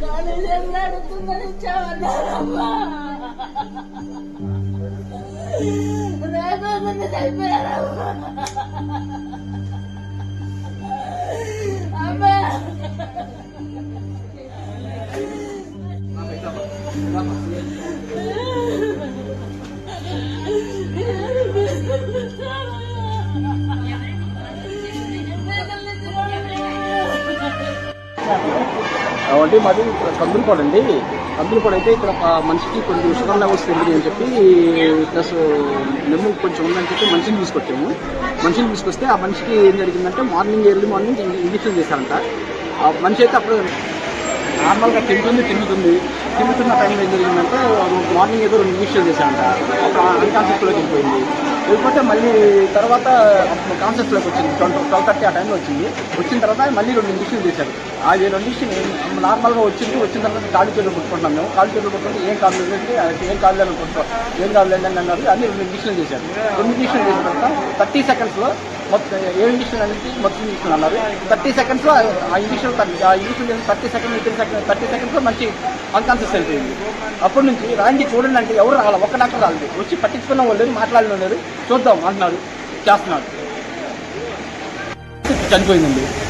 காலையில என்ன நடக்கும் நினைச்சா வந்தாரம்மா அம்மா Thank you. అంటే మాది కందులపాడు అండి. కందులపాడు అయితే ఇక్కడ మనిషికి కొంచెం షుగర్ లెవెల్స్ పెరిగింది అని చెప్పి ప్లస్ నెమ్ము కొంచెం ఉందని చెప్పి మనిషిని తీసుకొచ్చాము. మనిషిని తీసుకొస్తే ఆ మనిషికి ఏం జరిగిందంటే మార్నింగ్ ఎర్లీ మార్నింగ్ ఇంజక్షన్ చేశారంట. ఆ మనిషి అయితే అప్పుడు నార్మల్గా తింటుంది తింటుంది. తింటున్న టైంలో ఏం జరిగిందంటే మార్నింగ్ ఏదో రెండు ఇంజక్షన్ చేశారంట. అప్పుడు అన్కాన్షియస్లోకి వెళ్ళిపోయింది. లేకపోతే మళ్ళీ తర్వాత కాన్సెప్ట్లోకి వచ్చింది. ట్వంటీ ట్వెల్వ్ థర్టీ ఆ టైంలో వచ్చింది. వచ్చిన తర్వాత మళ్ళీ రెండు ఇంజక్షన్లు చేశారు. అది రెండు ఇంజక్షన్ నార్మల్గా వచ్చింది. వచ్చిన తర్వాత కాలు చేతులు కొట్టుకుంటున్నాం మేము. కాలు చేతులు కొట్టుకుంటే ఏం కాదు ఏం కాదు లేదు ఏం కాదు అని అన్నారు. అన్ని రెండు ఇంజక్షన్లు చేశారు. రెండు ఇంజక్షన్లు చేసిన తర్వాత థర్టీ సెకండ్స్లో మొత్తం ఏ ఇంజక్షన్ అనేది మొత్తం ఇంజక్షన్ అన్నారు. థర్టీ సెకండ్స్లో ఆ ఇంజక్షన్ ఆ injection thirty second three second thirty సెకండ్స్లో మంచి అన్కాన్షియస్ అయిపోయింది అప్పటి నుంచి రాండి చూడండి అంటే ఎవరు రావాలి ఒక్క డాక్టర్ రాలేదు. వచ్చి పట్టించుకున్న వాళ్ళు మాట్లాడిన లేదు చూద్దాం అంటున్నారు. చేస్తున్నారు. చనిపోయిందండి.